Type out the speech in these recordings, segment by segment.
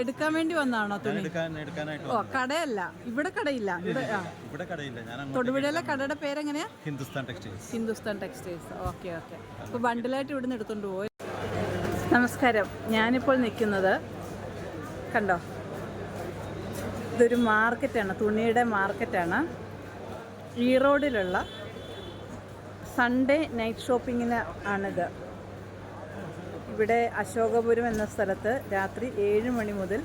എടുക്കാൻ വേണ്ടി വന്നാണോ തുണി? എടുക്കാനായിട്ട് ഓ കടയല്ല. ഇവിടെ കടയില്ല. ഇവിടെ കടയില്ല. ഞാൻ തൊടുപുഴയിലെ കടയുടെ പേരെങ്ങനെയാ? Hindustan textiles. Hindustan textiles. Okay okay. അപ്പോൾ ബണ്ടിലായിട്ട് ഇവിടുന്ന് എടുത്തോണ്ട് പോയി. നമസ്കാരം. ഞാനിപ്പോൾ നിൽക്കുന്നത് കണ്ടോ? ഇതൊരു മാർക്കറ്റാണ്. തുണിയുടെ മാർക്കറ്റാണ്. ഈ റോഡിലുള്ള സൺഡേ നൈറ്റ് ഷോപ്പിങ്ങിന് ആണിത്. ഇവിടെ അശോകപുരം എന്ന സ്ഥലത്ത് രാത്രി ഏഴ് മണി മുതൽ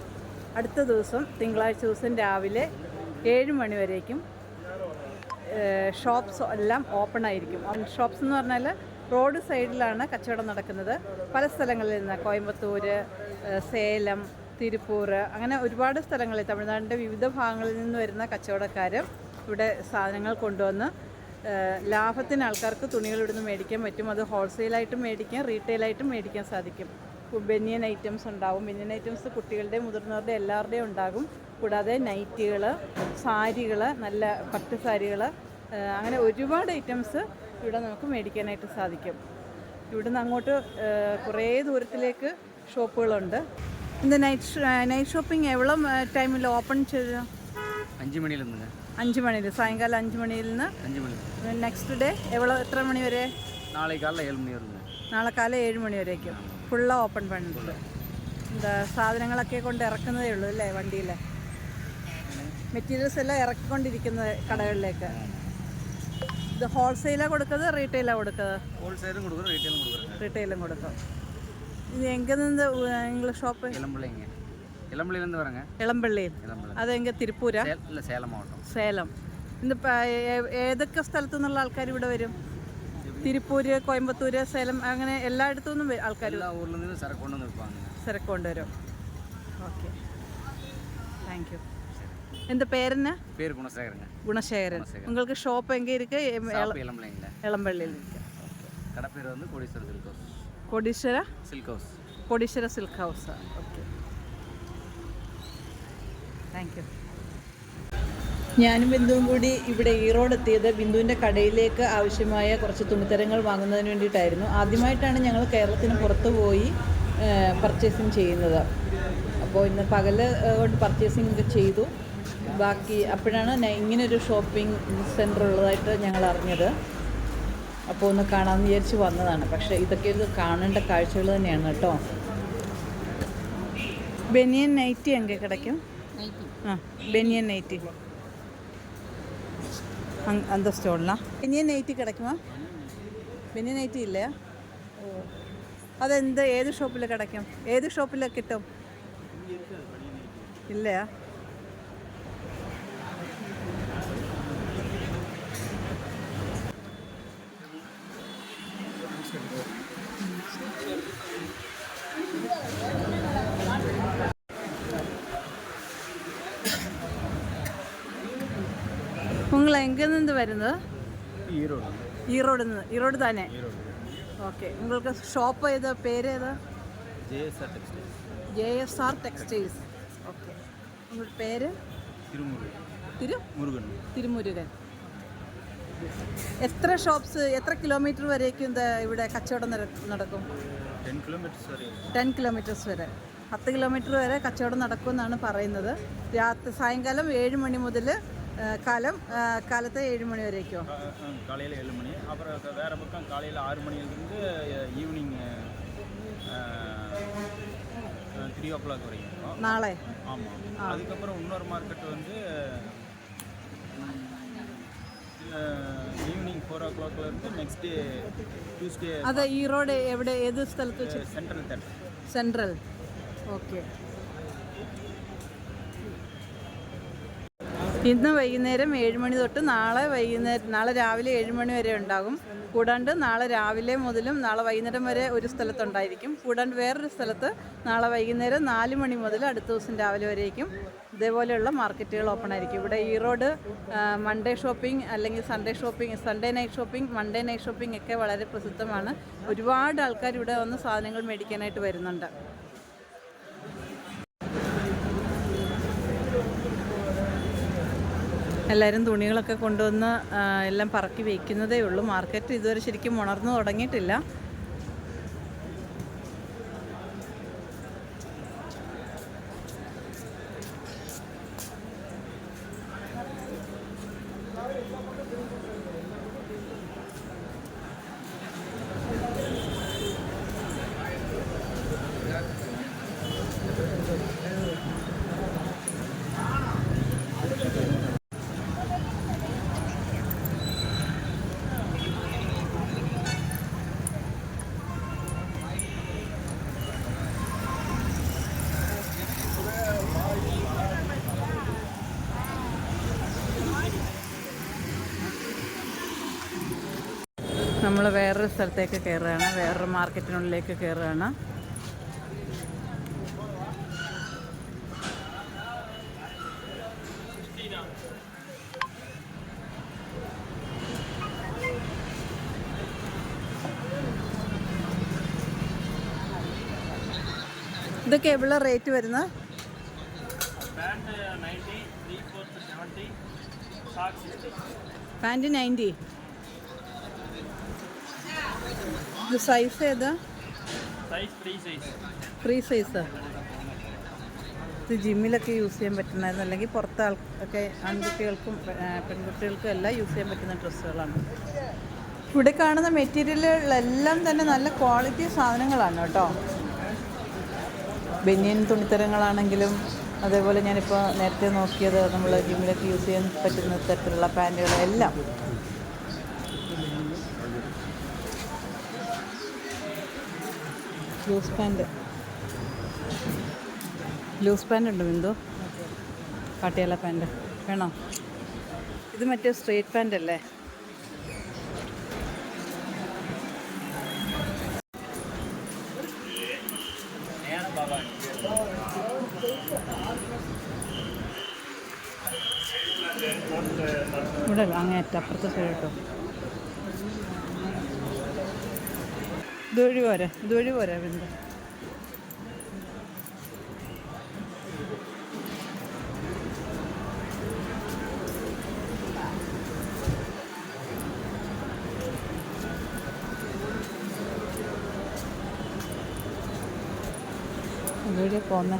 അടുത്ത ദിവസം തിങ്കളാഴ്ച ദിവസം രാവിലെ ഏഴ് മണി വരേക്കും. ഷോപ്സ് എല്ലാം ഓപ്പൺ ആയിരിക്കും. ഷോപ്സ് എന്ന് പറഞ്ഞാൽ റോഡ് സൈഡിലാണ് കച്ചവടം നടക്കുന്നത്. പല സ്ഥലങ്ങളിൽ നിന്ന് കോയമ്പത്തൂർ സേലം തിരുപ്പൂർ അങ്ങനെ ഒരുപാട് സ്ഥലങ്ങളിൽ തമിഴ്നാടിന്റെ വിവിധ ഭാഗങ്ങളിൽ നിന്ന് വരുന്ന കച്ചവടക്കാർ ഇവിടെ സാധനങ്ങൾ കൊണ്ടുവന്ന് ലാഭത്തിന് ആൾക്കാർക്ക് തുണികൾ ഇവിടുന്ന് മേടിക്കാൻ പറ്റും. അത് ഹോൾസെയിലായിട്ടും മേടിക്കാം റീറ്റെയിലായിട്ടും മേടിക്കാൻ സാധിക്കും. ബനിയൻ ഐറ്റംസ് ഉണ്ടാവും. ബനിയൻ ഐറ്റംസ് കുട്ടികളുടെ മുതിർന്നവരുടെ എല്ലാവരുടെയും ഉണ്ടാകും. കൂടാതെ നൈറ്റികൾ സാരികൾ നല്ല പട്ട് സാരികൾ അങ്ങനെ ഒരുപാട് ഐറ്റംസ് ഇവിടെ നമുക്ക് മേടിക്കാനായിട്ട് സാധിക്കും. ഇവിടുന്ന് അങ്ങോട്ട് കുറേ ദൂരത്തിലേക്ക് ഷോപ്പുകളുണ്ട്. ഇന്ന് നൈറ്റ് നൈറ്റ് ഷോപ്പിംഗ് എവ്വളോ ടൈമിൽ ഓപ്പൺ ചെയ്ത അഞ്ച് മണിയിൽ അഞ്ച് മണിയിൽ സായങ്കാലം അഞ്ചു മണിയിൽ നിന്ന് മണി. നെക്സ്റ്റ് ഡേ എവ്വളോ എത്ര മണി വരെ? നാളെ കാലം ഏഴ് മണി വരെ. നാളെ കാലം ഏഴ് മണി വരേക്കും. ഫുള്ള് ഓപ്പൺ പണിയുണ്ട്. എന്താ സാധനങ്ങളൊക്കെ കൊണ്ട് ഇറക്കുന്നതേ ഉള്ളൂ അല്ലേ വണ്ടിയിൽ മെറ്റീരിയൽസ് എല്ലാം ഇറക്കിക്കൊണ്ടിരിക്കുന്നത് കടകളിലേക്ക്. ഇത് ഹോൾസെയിലാണ് കൊടുക്കുന്നത് റീറ്റെയിലാണ് കൊടുക്കുന്നത് ഹോൾസെയിലും കൊടുക്കും റീറ്റെയിലും കൊടുക്കും. റീറ്റെയിലും കൊടുക്കും. ഇത് എങ്കിൽ നിന്ന് ഇംഗ്ലീഷ് ഷോപ്പ് இளம்பிள்ளையிலேருந்து வரேங்க ഇളമ്പള്ളിയിൽ இளம்பிள்ளை അതെങ്കിൽ തിരുപ്പൂരാ சேல் இல்லை சேலம் மாவட்டம் സേലം ഇന്നിപ്പോൾ ഏതൊക്കെ സ്ഥലത്തു നിന്നുള്ള ആൾക്കാർ ഇവിടെ വരും തിരുപ്പൂര് കോയമ്പത്തൂര് സേലം അങ്ങനെ എല്ലായിടത്തു നിന്നും ആൾക്കാർ எல்லா ஊர்லேருந்து சரக்கு கொண்டு வந்து விற்பாங்க തിരക്ക് കൊണ്ടുവരും ഓക്കെ താങ്ക് യു എൻ്റെ പേരെന്നാ பேர் குணசேகரங்க குணசேகரன் உங்களுக்கு ஷாப் எங்கே இருக்கு ஷாப் இளம்பிள்ளைங்கள இளம்பள்ளியில் இருக்கு கடை பேர் வந்து Kodeeswarar silk house Kodeeswara silk house Kodeeswara silk house okay Thank you ഞാനും ബിന്ദുവും കൂടി ഇവിടെ ഈറോഡ് എത്തിയത് ബിന്ദുവിന്റെ കടയിലേക്ക് ആവശ്യമായ കുറച്ച് തുണിത്തരങ്ങൾ വാങ്ങുന്നതിന് വേണ്ടിയിട്ടായിരുന്നു. ആദ്യമായിട്ടാണ് ഞങ്ങൾ കേരളത്തിന് പുറത്തു പോയി പർച്ചേസിങ് ചെയ്യുന്നത്. അപ്പോൾ ഇന്ന് പകൽ കൊണ്ട് പർച്ചേസിംഗ് ഒക്കെ ചെയ്തു. ബാക്കി അപ്പോഴാണ് ഇങ്ങനൊരു ഷോപ്പിംഗ് സെന്റർ ഉള്ളതായിട്ട് ഞങ്ങൾ അറിഞ്ഞത്. അപ്പോൾ ഒന്ന് കാണാമെന്ന് വിചാരിച്ച് വന്നതാണ്. പക്ഷേ ഇതൊക്കെ ഒരു കാണേണ്ട കാഴ്ചകൾ തന്നെയാണ് കേട്ടോ. ബെനിയൻ നൈറ്റി എങ്കിൽ കിടക്കും? ആ ബനിയൻ നൈറ്റി. അന്ത സ്റ്റോളിനാ ബനിയൻ നൈറ്റി കിടക്കുമോ? ബനിയൻ നൈറ്റി ഇല്ലേ? ഓ. അതെന്ത് ഏത് ഷോപ്പിൽ കിടക്കും? ഏത് ഷോപ്പിൽ കിട്ടും? ഇല്ലയാ നിങ്ങൾ എங்கே നിന്ന് വരുന്നത്? ഈറോഡ്. നിന്ന്. ഈറോഡ് തന്നെ. ഓക്കെ. നിങ്ങൾക്ക് ഷോപ്പ് ഏത്? പേര് ഏത്? J S R textiles. Okay. നിങ്ങളുടെ പേര്? തിരുമുരുകൻ. തിരു? മുരുകൻ. തിരുമുരുകൻ. എത്ര ഷോപ്സ് എത്ര കിലോമീറ്റർ വരേക്കും ഇവിടെ കച്ചവടം നടക്കും? ടെൻ കിലോമീറ്റേഴ്സ് വരെ. പത്ത് കിലോമീറ്റർ വരെ കച്ചവടം നടക്കുമെന്നാണ് പറയുന്നത്. രാത്രി സായങ്കാലം ഏഴ് മണി മുതൽ காலம் காலத்தை ஏழு மணி வரைக்கும் காலையில் ஏழு மணி அப்புறம் வேறு பக்கம் காலையில் ஆறு மணிலேருந்து ஈவினிங் த்ரீ ஓ கிளாக் வரைக்கும் நாளை ஆமாம் அதுக்கப்புறம் இன்னொரு மார்க்கெட் வந்து ஈவினிங் ஃபோர் ஓ கிளாக்லேருந்து நெக்ஸ்ட் டே டியூஸ்டே அதை ஈரோடு எവിടെ எது ஸ்தலத்து சென்ட்ரல் தேட்டர் சென்ட்ரல் ஓகே ഇന്ന് വൈകുന്നേരം ഏഴ് മണി തൊട്ട് നാളെ വൈകുന്നേരം നാളെ രാവിലെ ഏഴ് മണി വരെ ഉണ്ടാകും. കൂടാണ്ട് നാളെ രാവിലെ മുതലും നാളെ വൈകുന്നേരം വരെ ഒരു സ്ഥലത്തുണ്ടായിരിക്കും. കൂടാണ്ട് വേറൊരു സ്ഥലത്ത് നാളെ വൈകുന്നേരം നാല് മണി മുതൽ അടുത്ത ദിവസം രാവിലെ വരെയും ഇതേപോലെയുള്ള മാർക്കറ്റുകൾ ഓപ്പൺ ആയിരിക്കും. ഇവിടെ ഈറോഡ് മൺഡേ ഷോപ്പിംഗ് അല്ലെങ്കിൽ Sunday shopping Sunday night shopping Monday night shopping ഒക്കെ വളരെ പ്രസിദ്ധമാണ്. ഒരുപാട് ആൾക്കാർ ഇവിടെ വന്ന് സാധനങ്ങൾ മേടിക്കാനായിട്ട് വരുന്നുണ്ട്. എല്ലാവരും തുണികളൊക്കെ കൊണ്ടുവന്ന് എല്ലാം പറക്കി വയ്ക്കുന്നതേ ഉള്ളൂ. മാർക്കറ്റ് ഇതുവരെ ശരിക്കും ഉണർന്നു തുടങ്ങിയിട്ടില്ല. നമ്മൾ വേറൊരു സ്ഥലത്തേക്ക് കയറുകയാണ്. വേറൊരു മാർക്കറ്റിനുള്ളിലേക്ക് കയറുകയാണ്. ഇതൊക്കെ എവിടെ റേറ്റ് വരുന്നത്? പാന്റ് നയന്റി ഇത് സൈസ് ഏതാ? ഫ്രീ സൈസാ ഇത് ജിമ്മിലൊക്കെ യൂസ് ചെയ്യാൻ പറ്റുന്നതായിരുന്നു. അല്ലെങ്കിൽ പുറത്ത് ആൾ ഒക്കെ ആൺകുട്ടികൾക്കും പെൺകുട്ടികൾക്കും എല്ലാം യൂസ് ചെയ്യാൻ പറ്റുന്ന ഡ്രസ്സുകളാണ്. ഇവിടെ കാണുന്ന മെറ്റീരിയലുകളെല്ലാം തന്നെ നല്ല ക്വാളിറ്റി സാധനങ്ങളാണ് കേട്ടോ. ബനിയൻ തുണിത്തരങ്ങളാണെങ്കിലും അതേപോലെ ഞാനിപ്പോൾ നേരത്തെ നോക്കിയത് നമ്മൾ ജിമ്മിലൊക്കെ യൂസ് ചെയ്യാൻ പറ്റുന്ന തരത്തിലുള്ള പാന്റുകൾ എല്ലാം. Loose pant. ലൂസ് പാന്റ് ഉണ്ട് ബിന്ദു പട്ടിയാല പാന്റ്. വേണോ? ഇത് മറ്റേ സ്ട്രേറ്റ് പാന്റ് അല്ലേ ഇവിടെ അങ്ങേറ്റപ്പുറത്ത് അങ്ങേറ്റ അപ്പുറത്തെ സൈഡ് കേട്ടോ ഇതുവഴി പോരാ ഇതുവഴി പോരാ ബിന്ദു ഇതുവഴി പോന്നെ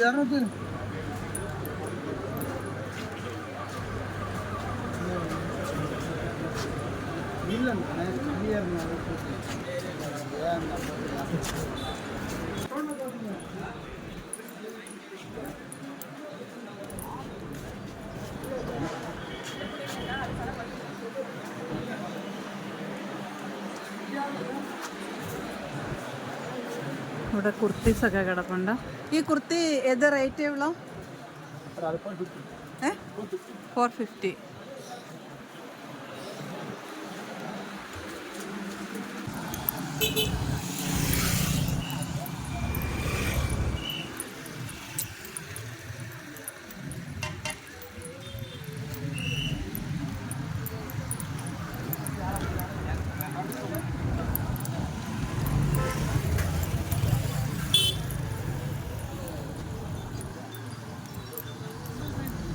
yara döndü. ഇവിടെ കുർത്തീസൊക്കെ കിടപ്പുണ്ട്. ഈ കുർത്തി ഏത് റേറ്റ് എവ്വളോ ഏ? ഫോർ ഫിഫ്റ്റി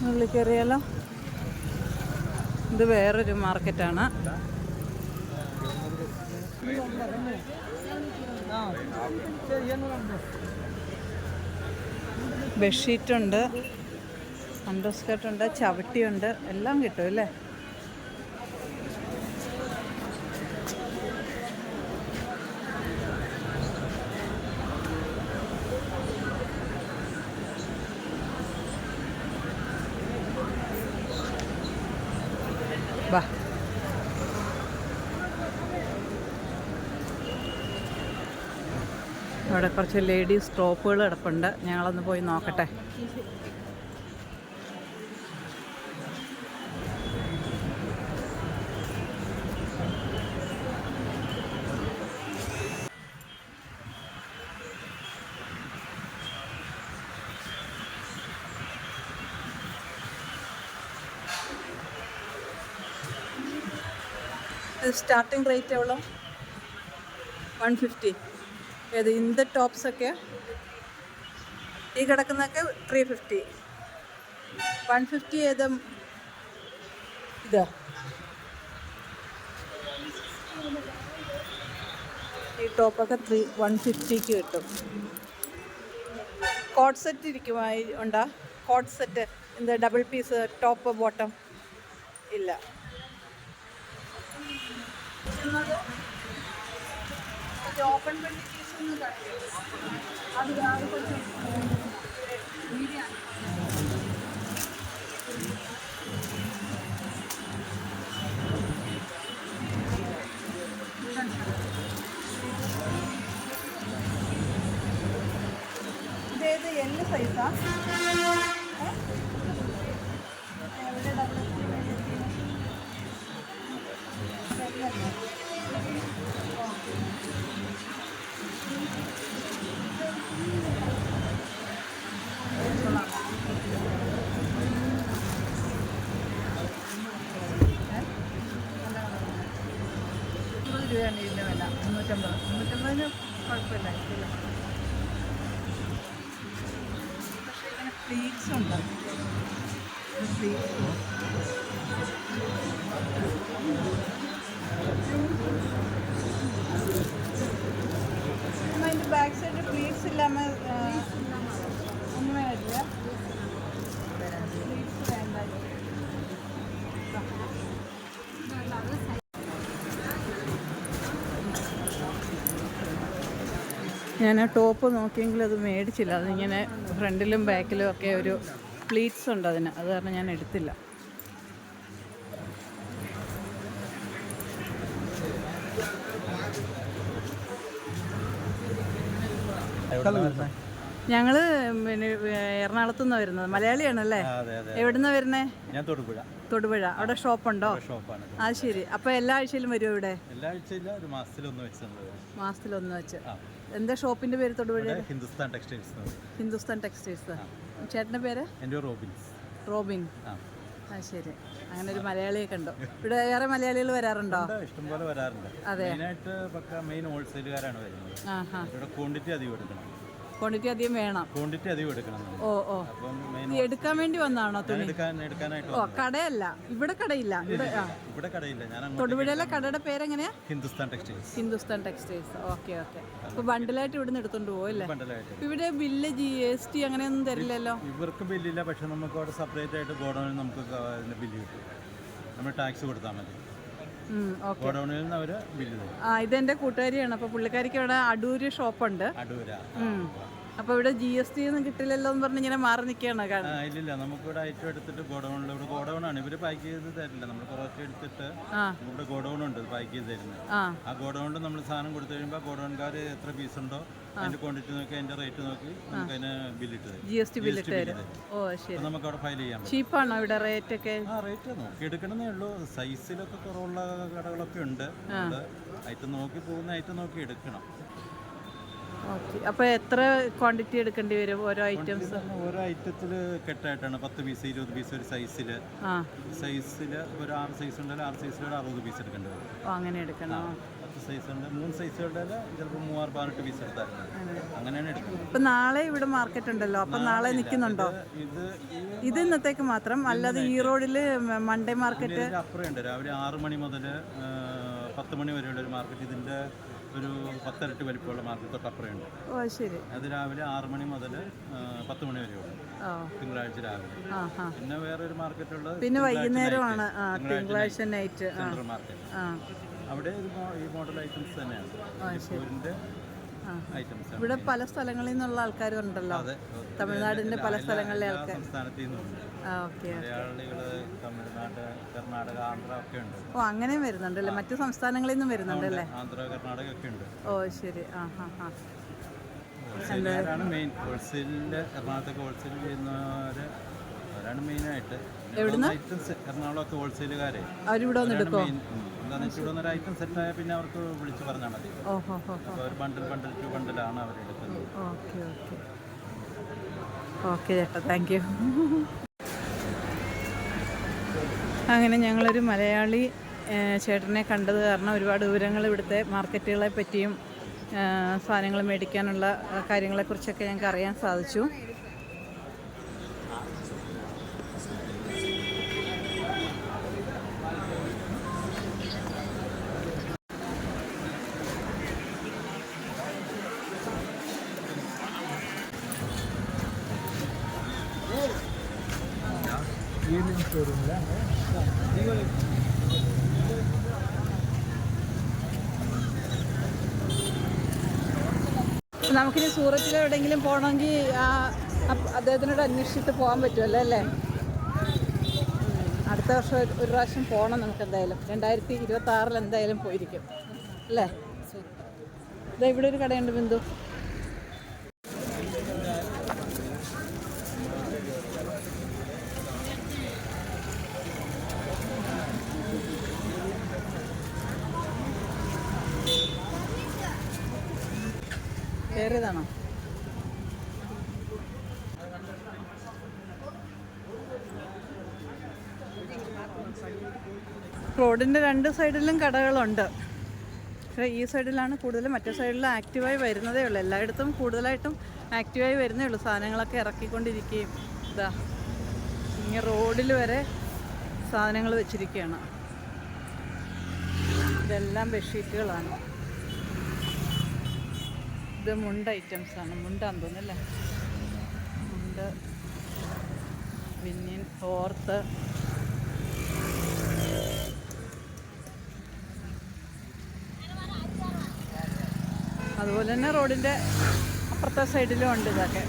ഉള്ളിൽ കയറിയാലോ ഇത് വേറൊരു മാർക്കറ്റാണ്. ബെഡ്ഷീറ്റുണ്ട് അണ്ടർ സ്കർട്ടുണ്ട് ചവിട്ടിയുണ്ട് എല്ലാം കിട്ടും അല്ലേ? അവിടെ കുറച്ച് ലേഡീസ് ടോപ്പുകൾ കിടപ്പുണ്ട്. ഞങ്ങളൊന്ന് പോയി നോക്കട്ടെ. സ്റ്റാർട്ടിംഗ് റേറ്റ് എവ്വളോ? വൺ ഫിഫ്റ്റി ഏത് ഇന്ത് ടോപ്സൊക്കെ ഈ കിടക്കുന്നതൊക്കെ ത്രീ ഫിഫ്റ്റി വൺ ഫിഫ്റ്റി ഏത്? ഇതാ. ഈ ടോപ്പൊക്കെ ത്രീ വൺ ഫിഫ്റ്റിക്ക് കിട്ടും. കോട്ട് സെറ്റ് ഇരിക്കുമായി ഉണ്ടാ? കോട്ട് സെറ്റ് എന്താ ഡബിൾ പീസ് ടോപ്പ് ബോട്ടം ഇല്ല. ഓപ്പൺ പബ്ലിക്കേഷൻ അത് അത് കുറച്ച് രൂപയാണ് ഇതിന്റെ വില. മുന്നൂറ്റമ്പത്. മുന്നൂറ്റമ്പതിന് കുഴപ്പമില്ല ഇതില്ല പക്ഷേ ഇങ്ങനെ പ്ലീറ്റ്സ് ഉണ്ട്. പ്ലീറ്റ്സ് അതിന്റെ ബാക്ക് സൈഡ് പ്ലീറ്റ്സ് ഇല്ലാമ ഒന്നും വരില്ല പ്ലീറ്റ്സ് വേണ്ട ഞാൻ ആ ടോപ്പ് നോക്കിയെങ്കിലും അത് മേടിച്ചില്ല. അതിങ്ങനെ ഫ്രണ്ടിലും ബാക്കിലും ഒക്കെ ഒരു പ്ലീറ്റ്സ് ഉണ്ട് അതിന്. അത് കാരണം ഞാൻ എടുത്തില്ല. ഞങ്ങൾ പിന്നെ എറണാകുളത്തു നിന്നാണ് വരുന്നത്. മലയാളിയാണല്ലേ? എവിടുന്നാ വരുന്നേ? ഞാൻ തൊടുപുഴ. തൊടുപുഴ. അവിടെ ഷോപ്പുണ്ടോ? ഷോപ്പാണ്. അത് ശരി. അപ്പൊ എല്ലാ ആഴ്ചയിലും വരുമോ ഇവിടെ? എല്ലാ ആഴ്ചയില്ല ഒരു മാസത്തിലൊന്ന് വെച്ച് എന്താ ഷോപ്പിന്റെ പേര് തൊടുപുഴ ഹിന്ദുസ്ഥാൻ ടെക്സ്റ്റൈൽസ് ഹിന്ദുസ്ഥാൻ ടെക്സ്റ്റൈൽസ്. ചേട്ടന്റെ പേര്? എന്റെ റോബിൻ റോബിൻസ്. റോബിൻ. ആ. ശരി. അങ്ങനെ ഒരു മലയാളിയെ കണ്ടോ. ഇവിടെ വേറെ മലയാളികൾ വരാറുണ്ടോ? ഇഷ്ടംപോലെ വരാറുണ്ട്. അതെ മെയിൻ ഹോൾസെയിലുകാരാണ് വരുന്നത്. ഇവിടെ ക്വാണ്ടിറ്റി അധികം എടുക്കണം. ക്വാണ്ടിറ്റി അധികം വേണം. ക്വാണ്ടിറ്റി അധികം എടുക്കണം. ഓ ഓ. അപ്പം എടുക്കാൻ വേണ്ടി വന്നാണോ തുണി? ഓ കടയല്ല. ഇവിടെ കടയില്ല. ഇവിടെ കടയില്ല. ഞാൻ തൊടുപുഴയിലെ കടയുടെ പേരെങ്ങനെയാ Hindustan textiles Hindustan textiles okay okay. അപ്പൊ ബണ്ടിലായിട്ട് ഇവിടുന്ന് എടുത്തോണ്ട് പോവല്ലേ ഇവിടെ ബില്ല് ജി എസ് ടി അങ്ങനെയൊന്നും തരില്ലല്ലോ? ഇവർക്ക് ബില്ലില്ല പക്ഷെ നമുക്ക് അവിടെ സെപ്പറേറ്റ് ആയിട്ട് ഗോഡൗണിൽ നമുക്ക് ബില്ല് കിട്ടും. നമ്മൾ ടാക്സ് കൊടുത്താൽ മതി. ഗോഡൗണിൽ നിന്ന് അവർ ബില്ല് തരും. ആ ഇതെന്റെ കൂട്ടുകാരിയാണ്. അപ്പൊ പുള്ളിക്കാരിക്ക് ഇവിടെ അടൂര് ഷോപ്പുണ്ട്. അടൂര. അപ്പോൾ ഇവിടെ ജി എസ് ടി ഒന്നും കിട്ടില്ലല്ലോ എന്ന് പറഞ്ഞ് ഇങ്ങനെ മാറി നിൽക്കുകയാണ് ആ ഇല്ലില്ല. നമുക്ക് ഇവിടെ ഐറ്റം എടുത്തിട്ട് ഗോഡൗണിൽ ഇവിടെ ഗോഡൗൺ ആണ് ഇവർ പാക്ക് ചെയ്ത് തരില്ല. നമ്മൾ കുറച്ച് എടുത്തിട്ട് ഇവിടെ ഗോഡൗൺ ഉണ്ട് പാക്ക് ചെയ്ത് തരുന്നത്. ആ. ഗോഡൗണിൽ നമ്മൾ സാധനം കൊടുത്തു കഴിയുമ്പോൾ ഗോഡൗൺകാർ എത്ര പീസ് ഉണ്ടോ അതിന്റെ ക്വാണ്ടിറ്റി നോക്കി അതിന്റെ റേറ്റ് നോക്കി നമുക്ക് അതിന് ബില്ലിട്ട് തരും. ജി എസ് ടി ബില്ലിട്ട് തരും. ഓ ശരി. നമുക്ക് അവിടെ ഫയൽ ചെയ്യാം ചീപ്പാണോ ഇവിടെ റേറ്റ് ഒക്കെ? ആ റേറ്റ് നോക്കി. എടുക്കണമെന്നേ ഉള്ളൂ. സൈസിലൊക്കെ കുറവുള്ള കടകളൊക്കെ ഉണ്ട്. ഐറ്റം നോക്കി പോകുന്ന ഐറ്റം നോക്കി എടുക്കണം. ഓക്കെ. അപ്പോൾ എത്ര ക്വാണ്ടിറ്റി എടുക്കേണ്ടി വരും ഓരോ ഐറ്റംസ് ഓരോ ഐറ്റത്തിൽ കെട്ടായിട്ടാണ്. പത്ത് പീസ് ഇരുപത് പീസ് ഒരു സൈസിൽ സൈസിൽ ഒരു ആറ് സൈസ് ഉണ്ടെങ്കിൽ ആറ് സൈസിൽ ഒരു അറുപത് പീസ് എടുക്കേണ്ടി വരും. അങ്ങനെ എടുക്കണം. പത്ത് സൈസ് ഉണ്ട് മൂന്ന് സൈസ് ഉണ്ടെങ്കിൽ ചിലപ്പോൾ മൂവാറ് പതിനെട്ട് പീസ് അങ്ങനെയാണ് എടുക്കുന്നത്. ഇപ്പം നാളെ ഇവിടെ മാർക്കറ്റ് ഉണ്ടല്ലോ. അപ്പം നാളെ നിൽക്കുന്നുണ്ടോ ഇത് ഇത് ഇന്നത്തേക്ക് മാത്രം? അല്ലാതെ ഈ റോഡിൽ മൺഡേ മാർക്കറ്റ് ഇതിന്റെ അപ്പുറം ഉണ്ട്. രാവിലെ ആറ് മണി മുതൽ പത്ത് മണി വരെയുള്ള ഒരു മാർക്കറ്റ് ഇതിന്റെ ഒരു പത്തരട്ടി വലിപ്പമുള്ള മാർക്കറ്റ് തൊട്ടപ്പുറയുണ്ട് ഓ ശരി. അത് രാവിലെ ആറ് മണി മുതൽ പത്ത് മണി വരെയുള്ളൂ തിങ്കളാഴ്ച രാവിലെ. പിന്നെ വേറെ ഒരു മാർക്കറ്റ് ഉള്ളത് പിന്നെ വൈകുന്നേരമാണ്. തിങ്കളാഴ്ച നൈറ്റ്. Central market. അവിടെ ഈ മോഡൽ ഐറ്റംസ് തന്നെയാണ്. ഐറ്റംസ് ഇവിടെ പല സ്ഥലങ്ങളിൽ നിന്നുള്ള ആൾക്കാരുണ്ടല്ലോ ഉണ്ടല്ലോ തമിഴ്നാടിന്റെ പല സ്ഥലങ്ങളിലെ ആൾക്കാർ തമിഴ്നാട് കർണാടക ആന്ധ്ര ഒക്കെ ഉണ്ട്. ഓ അങ്ങനെയും വരുന്നുണ്ടല്ലേ? മറ്റു സംസ്ഥാനങ്ങളിൽ നിന്നും വരുന്നുണ്ടല്ലേ? ആന്ധ്ര കർണാടക ഒക്കെ ഉണ്ട്. ഓ ശരി. ആ ഹാ ഹാ മെയിൻ ഹോൾസെയിലിൽ എറണാകുളത്തൊക്കെ ഹോൾസെയിൽ ചെയ്യുന്നവര് അവരാണ് മെയിനായിട്ട് ഐറ്റംസ് എറണാകുളമൊക്കെ ഹോൾസെയിലുകാരെ. അവരിവിടെ വന്നെടുക്കും എന്താണെന്ന് വെച്ചാൽ ഇവിടെ ഒരു ഐറ്റം സെറ്റായാൽ പിന്നെ അവർക്ക് വിളിച്ചു പറഞ്ഞാൽ മതി. അപ്പോൾ ഒരു ബണ്ടിൽ ബണ്ടിൽ ടു ബണ്ടിലാണ് അവർ എടുക്കുന്നത്. Okay okay. ഓക്കെ ചേട്ടാ താങ്ക് യു അങ്ങനെ ഞങ്ങളൊരു മലയാളി ചേട്ടനെ കണ്ടത് കാരണം ഒരുപാട് വിവരങ്ങൾ ഇവിടുത്തെ മാർക്കറ്റുകളെ പറ്റിയും സാധനങ്ങൾ മേടിക്കാനുള്ള കാര്യങ്ങളെ കാര്യങ്ങളെക്കുറിച്ചൊക്കെ ഞങ്ങൾക്ക് അറിയാൻ സാധിച്ചു. ஏலியன் ஷோரூமில் നമുക്കിനി സൂറത്തിൽ എവിടെയെങ്കിലും പോകണമെങ്കിൽ അദ്ദേഹത്തിനോട് അന്വേഷിച്ചിട്ട് പോകാൻ പറ്റുമല്ലോ അല്ലേ? അടുത്ത വർഷം ഒരു പ്രാവശ്യം പോകണം നമുക്ക് എന്തായാലും. രണ്ടായിരത്തി ഇരുപത്തി ആറിൽ എന്തായാലും പോയിരിക്കും. അല്ലേ? ഇതാ ഇവിടെ ഒരു കടയുണ്ട് ബിന്ദു. കയറിയതാണോ റോഡിന്റെ രണ്ട് സൈഡിലും കടകളുണ്ട്. പക്ഷേ ഈ സൈഡിലാണ് കൂടുതലും മറ്റേ സൈഡിൽ ആക്റ്റീവായി വരുന്നതേ ഉള്ളൂ. എല്ലായിടത്തും കൂടുതലായിട്ടും ആക്റ്റീവായി വരുന്നേ ഉള്ളൂ. സാധനങ്ങളൊക്കെ ഇറക്കിക്കൊണ്ടിരിക്കുകയും ഇതാ ഇങ്ങനെ റോഡിൽ വരെ സാധനങ്ങൾ വെച്ചിരിക്കുകയാണ്. ഇതെല്ലാം ബെഡ്ഷീറ്റുകളാണ്. മുണ്ട് ഐറ്റംസ് ആണ്. മുണ്ടാന്ന് തോന്നുന്നല്ലേ മുണ്ട് പിന്നീൻ ഫോർത്ത് അതുപോലെ തന്നെ റോഡിന്റെ അപ്പുറത്തെ സൈഡിലും ഉണ്ട് ഇതൊക്കെ.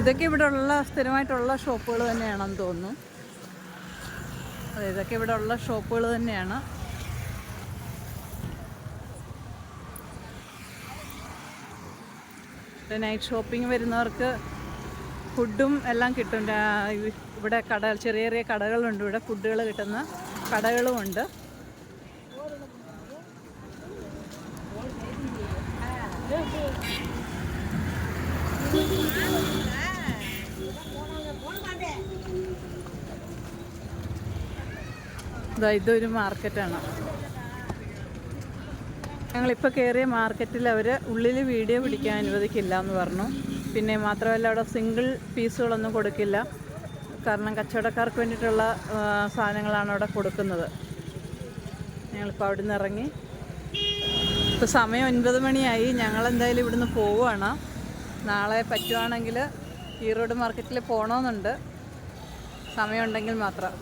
ഇതൊക്കെ ഇവിടെ ഉള്ള സ്ഥിരമായിട്ടുള്ള ഷോപ്പുകൾ തന്നെയാണെന്ന് തോന്നുന്നു. അതെ ഇതൊക്കെ ഇവിടെ ഉള്ള ഷോപ്പുകൾ തന്നെയാണ്. നൈറ്റ് ഷോപ്പിംഗ് വരുന്നവർക്ക് ഫുഡും എല്ലാം കിട്ടും. ഇവിടെ കട ചെറിയ ചെറിയ കടകളുണ്ട്. ഇവിടെ ഫുഡുകൾ കിട്ടുന്ന കടകളുമുണ്ട്. ഇതാ ഇതൊരു മാർക്കറ്റാണ്. ഞങ്ങളിപ്പോൾ കയറിയ മാർക്കറ്റിൽ അവർ ഉള്ളിൽ വീഡിയോ പിടിക്കാൻ അനുവദിക്കില്ല എന്ന് പറഞ്ഞു. പിന്നെ മാത്രമല്ല അവിടെ സിംഗിൾ പീസുകളൊന്നും കൊടുക്കില്ല. കാരണം കച്ചവടക്കാർക്ക് വേണ്ടിയിട്ടുള്ള സാധനങ്ങളാണ് അവിടെ കൊടുക്കുന്നത്. ഞങ്ങളിപ്പോൾ അവിടെ നിന്ന് ഇറങ്ങി. ഇപ്പോൾ സമയം ഒൻപത് മണിയായി. ഞങ്ങൾ എന്തായാലും ഇവിടുന്ന് പോവുകയാണ് നാളെ പറ്റുവാണെങ്കിൽ ഈറോഡ് മാർക്കറ്റിൽ പോകണമെന്നുണ്ട് സമയമുണ്ടെങ്കിൽ മാത്രം.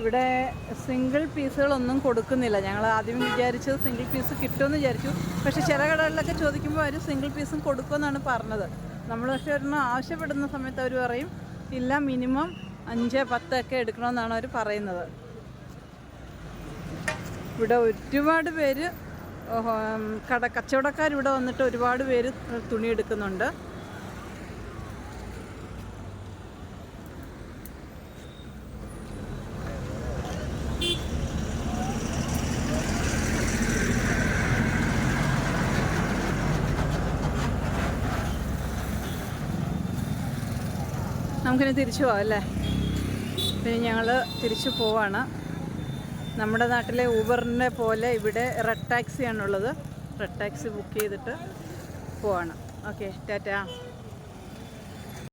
ഇവിടെ സിംഗിൾ പീസുകളൊന്നും കൊടുക്കുന്നില്ല. ഞങ്ങൾ ആദ്യം വിചാരിച്ചത് സിംഗിൾ പീസ് കിട്ടുമെന്ന് വിചാരിച്ചു. പക്ഷെ ചില കടകളിലൊക്കെ ചോദിക്കുമ്പോൾ അവർ സിംഗിൾ പീസും കൊടുക്കുമെന്നാണ് പറഞ്ഞത്. നമ്മൾ പക്ഷെ ഒരെണ്ണം ആവശ്യപ്പെടുന്ന സമയത്ത് അവർ പറയും ഇല്ല മിനിമം അഞ്ച് പത്തൊക്കെ എടുക്കണമെന്നാണ് അവർ പറയുന്നത്. ഇവിടെ ഒരുപാട് പേര് കട കച്ചവടക്കാർ ഇവിടെ വന്നിട്ട് ഒരുപാട് പേര് തുണി എടുക്കുന്നുണ്ട്. നമുക്കിനി തിരിച്ചു പോവാം അല്ലേ? പിന്നെ ഞങ്ങൾ തിരിച്ചു പോവാണ്. നമ്മുടെ നാട്ടിലെ ഊബറിനെ പോലെ ഇവിടെ റെഡ് ടാക്സിയാണുള്ളത്. റെഡ് ടാക്സി ബുക്ക് ചെയ്തിട്ട് പോവാണ്. ഓക്കെ ടാറ്റാ.